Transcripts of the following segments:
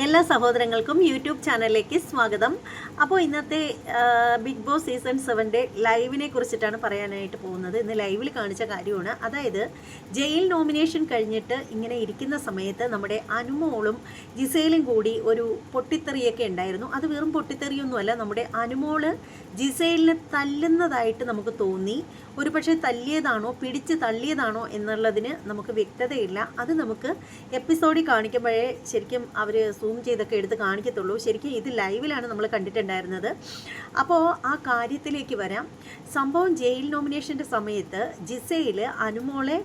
എല്ലാ സഹോദരങ്ങൾക്കും യൂട്യൂബ് ചാനലിലേക്ക് സ്വാഗതം. അപ്പോൾ ഇന്നത്തെ ബിഗ് ബോസ് സീസൺ സെവന്റെ ലൈവിനെ കുറിച്ചിട്ടാണ് പറയാനായിട്ട് പോകുന്നത്. ഇന്ന് ലൈവിൽ കാണിച്ച കാര്യമാണ്. അതായത് ജയിൽ നോമിനേഷൻ കഴിഞ്ഞിട്ട് ഇങ്ങനെ ഇരിക്കുന്ന സമയത്ത് നമ്മുടെ അനുമോളും ജിസയിലും കൂടി ഒരു പൊട്ടിത്തെറിയൊക്കെ ഉണ്ടായിരുന്നു. അത് വെറും പൊട്ടിത്തെറിയൊന്നുമല്ല നമ്മുടെ അനുമോൾ ജിസയിലിനെ തല്ലുന്നതായിട്ട് നമുക്ക് തോന്നി. ഒരു പക്ഷേ തല്ലിയതാണോ പിടിച്ച് തള്ളിയതാണോ എന്നുള്ളതിന് നമുക്ക് വ്യക്തതയില്ല. അത് നമുക്ക് എപ്പിസോഡിൽ കാണിക്കുമ്പോഴേ ശരിക്കും അവർ സൂം ചെയ്തൊക്കെ എടുത്ത് കാണിക്കത്തുള്ളൂ. ശരിക്കും ഇത് ലൈവിലാണ് നമ്മൾ കണ്ടിട്ടുണ്ടായിരുന്നത്. അപ്പോൾ ആ കാര്യത്തിലേക്ക് വരാം. സംഭവം ജയിൽ നോമിനേഷന്റെ സമയത്ത് ജിസയിൽ അനുമോളെ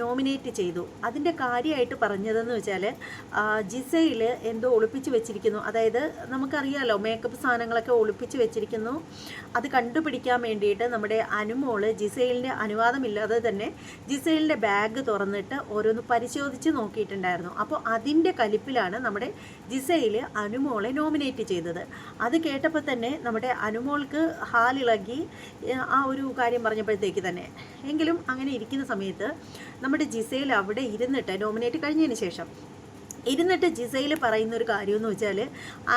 നോമിനേറ്റ് ചെയ്തു. അതിന്റെ കാര്യമായിട്ട് പറഞ്ഞതെന്ന് വെച്ചാൽ ജിസയിൽ എന്തോ ഒളിപ്പിച്ച് വെച്ചിരിക്കുന്നു. അതായത് നമുക്കറിയാലോ മേക്കപ്പ് സാധനങ്ങളൊക്കെ ഒളിപ്പിച്ച് വെച്ചിരിക്കുന്നു. അത് കണ്ടുപിടിക്കാൻ വേണ്ടിയിട്ട് നമ്മുടെ അനുമോൾ ജിസയിലിന്റെ അനുവാദമില്ലാതെ തന്നെ ജിസയിലിന്റെ ബാഗ് തുറന്നിട്ട് ഓരോന്ന് പരിശോധിച്ച് നോക്കിയിട്ടുണ്ടായിരുന്നു. അപ്പോൾ അതിന്റെ കലിപ്പിലാണ് നമ്മുടെ ജിസയിൽ അനുമോളെ നോമിനേറ്റ് ചെയ്തത്. അത് കേട്ടപ്പോൾ തന്നെ നമ്മുടെ അനുമോൾക്ക് ഹാലിളകി ആ ഒരു കാര്യം പറഞ്ഞപ്പോഴത്തേക്ക് തന്നെ. എങ്കിലും അങ്ങനെ ഇരിക്കുന്ന സമയത്ത് നമ്മുടെ ജിസയിൽ അവിടെ ഇരുന്നിട്ട് നോമിനേറ്റ് കഴിഞ്ഞതിന് ശേഷം ഇരുന്നിട്ട് ജിസയിൽ പറയുന്ന ഒരു കാര്യം എന്ന് വെച്ചാൽ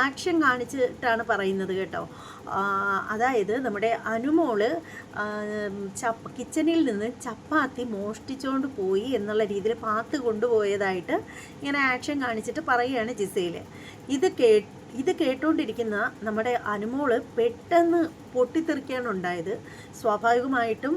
ആക്ഷൻ കാണിച്ചിട്ടാണ് പറയുന്നത് കേട്ടോ. അതായത് നമ്മുടെ അനുമോൾ ചപ്പ കിച്ചണിൽ നിന്ന് ചപ്പാത്തി മോഷ്ടിച്ചുകൊണ്ട് പോയി എന്നുള്ള രീതിയിൽ പാത്ത് കൊണ്ടുപോയതായിട്ട് ഇങ്ങനെ ആക്ഷൻ കാണിച്ചിട്ട് പറയുകയാണ് ജിസയിൽ ഇത് കേ ഇത് കേട്ടുകൊണ്ടിരിക്കുന്ന നമ്മുടെ അനുമോൾ പെട്ടെന്ന് പൊട്ടിത്തെറിക്കുകയാണ് ഉണ്ടായത് സ്വാഭാവികമായിട്ടും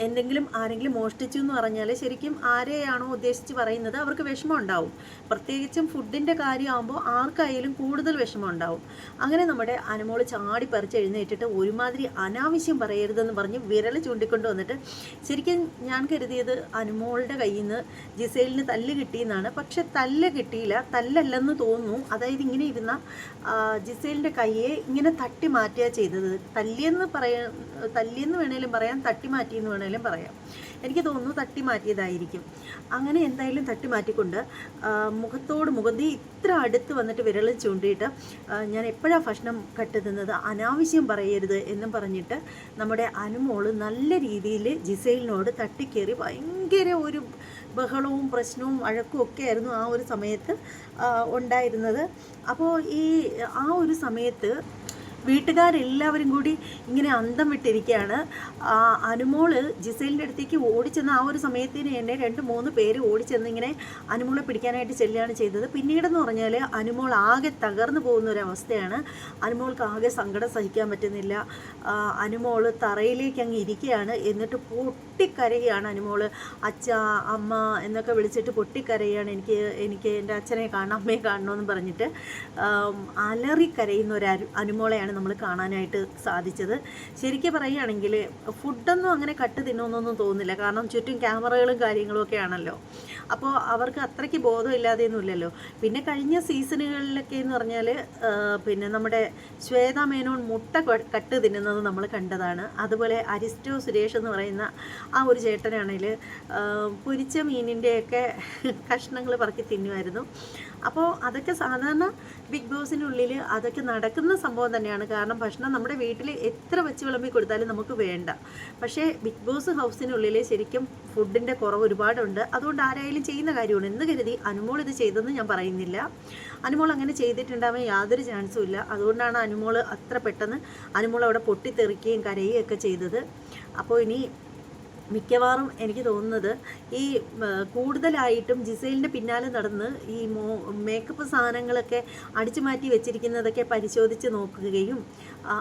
എന്തെങ്കിലും ആരെങ്കിലും മോഷ്ടിച്ചു എന്ന് പറഞ്ഞാൽ ശരിക്കും ആരെയാണോ ഉദ്ദേശിച്ച് പറയുന്നത് അവർക്ക് വിഷമം ഉണ്ടാവും. പ്രത്യേകിച്ചും ഫുഡിന്റെ കാര്യമാകുമ്പോൾ ആർക്കായാലും കൂടുതൽ വിഷമം ഉണ്ടാവും. അങ്ങനെ നമ്മുടെ അനുമോൾ ചാടി പറിച്ച് എഴുന്നേറ്റിട്ട് ഒരുമാതിരി അനാവശ്യം പറയരുതെന്ന് പറഞ്ഞ് വിരൽ ചൂണ്ടിക്കൊണ്ട് വന്നിട്ട് ശരിക്കും ഞാൻ കരുതിയത് അനുമോളുടെ കയ്യിൽ നിന്ന് ജിസൈലിന് തല്ല് കിട്ടിയെന്നാണ്. പക്ഷെ തല്ല് കിട്ടിയില്ല തല്ലല്ലെന്ന് തോന്നുന്നു. അതായത് ഇങ്ങനെ ഇരുന്ന ജിസൈലിന്റെ കയ്യെ ഇങ്ങനെ തട്ടി മാറ്റുക ചെയ്തത്. തല്ലിയെന്ന് പറയാൻ തല്ലിയെന്ന് വേണേലും പറയാം തട്ടി മാറ്റിയെന്ന് വേണേലും പറയാം. എനിക്ക് തോന്നുന്നു തട്ടി മാറ്റിയതായിരിക്കും. അങ്ങനെ എന്തായാലും തട്ടി മാറ്റിക്കൊണ്ട് മുഖത്തോട് മുഖത്തി ഇത്ര അടുത്ത് വന്നിട്ട് വിരൽ ചൂണ്ടിയിട്ട് ഞാൻ എപ്പോഴാണ് ഭക്ഷണം കട്ടുന്നത് അനാവശ്യം പറയരുത് എന്നും പറഞ്ഞിട്ട് നമ്മുടെ അനുമോൾ നല്ല രീതിയിൽ ജിസൈലിനോട് തട്ടിക്കേറി ഭയങ്കര ഒരു ബഹളവും പ്രശ്നവും വഴക്കും ഒക്കെ ആയിരുന്നു ആ ഒരു സമയത്ത് ഉണ്ടായിരുന്നത്. അപ്പോൾ ഈ ആ ഒരു സമയത്ത് വീട്ടുകാരെല്ലാവരും കൂടി ഇങ്ങനെ അന്തം വിട്ടിരിക്കുകയാണ്. അനുമോൾ ജിസൈലിന്റെ അടുത്തേക്ക് ഓടിച്ചെന്ന് ആ ഒരു സമയത്തിന് തന്നെ രണ്ട് മൂന്ന് പേര് ഓടിച്ചെന്ന് ഇങ്ങനെ അനുമോളെ പിടിക്കാനായിട്ട് ചെല്ലുകയാണ് ചെയ്തത്. പിന്നീടെന്ന് പറഞ്ഞാൽ അനുമോൾ ആകെ തകർന്നു പോകുന്ന ഒരു അവസ്ഥയാണ്. അനുമോൾക്ക് ആകെ സങ്കടം സഹിക്കാൻ പറ്റുന്നില്ല. അനുമോൾ തറയിലേക്ക് അങ്ങ് ഇരിക്കുകയാണ്. എന്നിട്ട് പൊട്ടിക്കരയാണ് അനുമോൾ അച്ഛ അമ്മ എന്നൊക്കെ വിളിച്ചിട്ട് പൊട്ടിക്കരയാണ് എനിക്ക് എനിക്ക് എന്റെ അച്ഛനെ കാണണം അമ്മയെ കാണണമെന്ന് പറഞ്ഞിട്ട് അലറി കരയുന്ന ഒരു അരു- അനുമോളെയാണ് നമ്മൾ കാണാനായിട്ട് സാധിച്ചത്. ശരിക്കും പറയുകയാണെങ്കിൽ ഫുഡൊന്നും അങ്ങനെ കട്ട് തിന്നോന്നൊന്നും തോന്നുന്നില്ല. കാരണം ചുറ്റും ക്യാമറകളും കാര്യങ്ങളും ഒക്കെ ആണല്ലോ. അപ്പോൾ അവർക്ക് അത്രയ്ക്ക് ബോധമില്ലാതെയൊന്നുമില്ലല്ലോ പിന്നെ കഴിഞ്ഞ സീസണുകളിലൊക്കെ എന്ന് പറഞ്ഞാൽ പിന്നെ നമ്മുടെ ശ്വേത മേനോൻ മുട്ട കട്ട് തിന്നുന്നത് നമ്മൾ കണ്ടതാണ്. അതുപോലെ അരിസ്റ്റോ സുരേഷ് എന്ന് പറയുന്ന ആ ഒരു ചേട്ടനാണെങ്കിൽ പൊരിച്ച മീനിന്റെയൊക്കെ കഷ്ണങ്ങൾ പറക്കി തിന്നുമായിരുന്നു. അപ്പോൾ അതൊക്കെ സാധാരണ ബിഗ് ബോസിനുള്ളിൽ അതൊക്കെ നടക്കുന്ന സംഭവം തന്നെയാണ്. കാരണം ഭക്ഷണം നമ്മുടെ വീട്ടിൽ എത്ര വെച്ച് വിളമ്പി കൊടുത്താലും നമുക്ക് വേണ്ട. പക്ഷേ ബിഗ് ബോസ് ഹൗസിനുള്ളിൽ ശരിക്കും ഫുഡിന്റെ കുറവ് ഒരുപാടുണ്ട്. അതുകൊണ്ട് ആരായാലും ചെയ്യുന്ന കാര്യമാണ്. എന്ന് കരുതി അനുമോൾ ഇത് ചെയ്തെന്ന് ഞാൻ പറയുന്നില്ല. അനുമോൾ അങ്ങനെ ചെയ്തിട്ടുണ്ടാവാൻ യാതൊരു ചാൻസും ഇല്ല. അതുകൊണ്ടാണ് അനുമോൾ അത്ര പെട്ടെന്ന് അനുമോൾ അവിടെ പൊട്ടിത്തെറിക്കുകയും കരയുകയും ഒക്കെ ചെയ്തത്. അപ്പോൾ ഇനി മിക്കവാറും എനിക്ക് തോന്നുന്നത് ഈ കൂടുതലായിട്ടും ജിസൈലിന്റെ പിന്നാലെ നടന്ന് ഈ മോ മേക്കപ്പ് സാധനങ്ങളൊക്കെ അടിച്ചു മാറ്റി വെച്ചിരിക്കുന്നതൊക്കെ പരിശോധിച്ച് നോക്കുകയും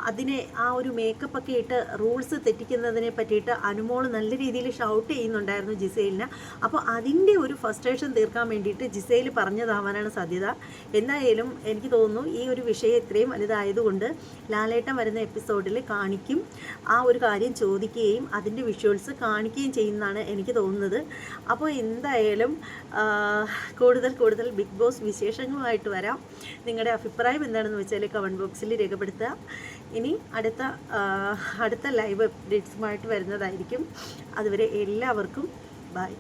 അതിനെ ആ ഒരു മേക്കപ്പൊക്കെ ഇട്ട് റൂൾസ് തെറ്റിക്കുന്നതിനെ പറ്റിയിട്ട് അനുമോൾ നല്ല രീതിയിൽ ഷൗട്ട് ചെയ്യുന്നുണ്ടായിരുന്നു ജിസൈലിന്. അപ്പോൾ അതിന്റെ ഒരു ഫസ്ട്രേഷൻ തീർക്കാൻ വേണ്ടിയിട്ട് ജിസൈൽ പറഞ്ഞതാവാനാണ് സാധ്യത. എന്തായാലും എനിക്ക് തോന്നുന്നു ഈ ഒരു വിഷയം ഇത്രയും വലുതായതുകൊണ്ട് ലാലേട്ടൻ വരുന്ന എപ്പിസോഡിൽ കാണിക്കും ആ ഒരു കാര്യം ചോദിക്കുകയും അതിന്റെ വിഷ്വൽസ് കാണിക്കുകയും ചെയ്യുന്നതാണ് എനിക്ക് തോന്നുന്നത്. അപ്പോൾ എന്തായാലും കൂടുതൽ കൂടുതൽ ബിഗ് ബോസ് വിശേഷങ്ങളുമായിട്ട് വരാം. നിങ്ങളുടെ അഭിപ്രായം എന്താണെന്ന് വെച്ചാൽ കമന്റ് ബോക്സിൽ രേഖപ്പെടുത്തുക. ഇനി അടുത്ത അടുത്ത ലൈവ് അപ്ഡേറ്റ്സുമായിട്ട് വരുന്നതായിരിക്കും. അതുവരെ എല്ലാവർക്കും ബൈ.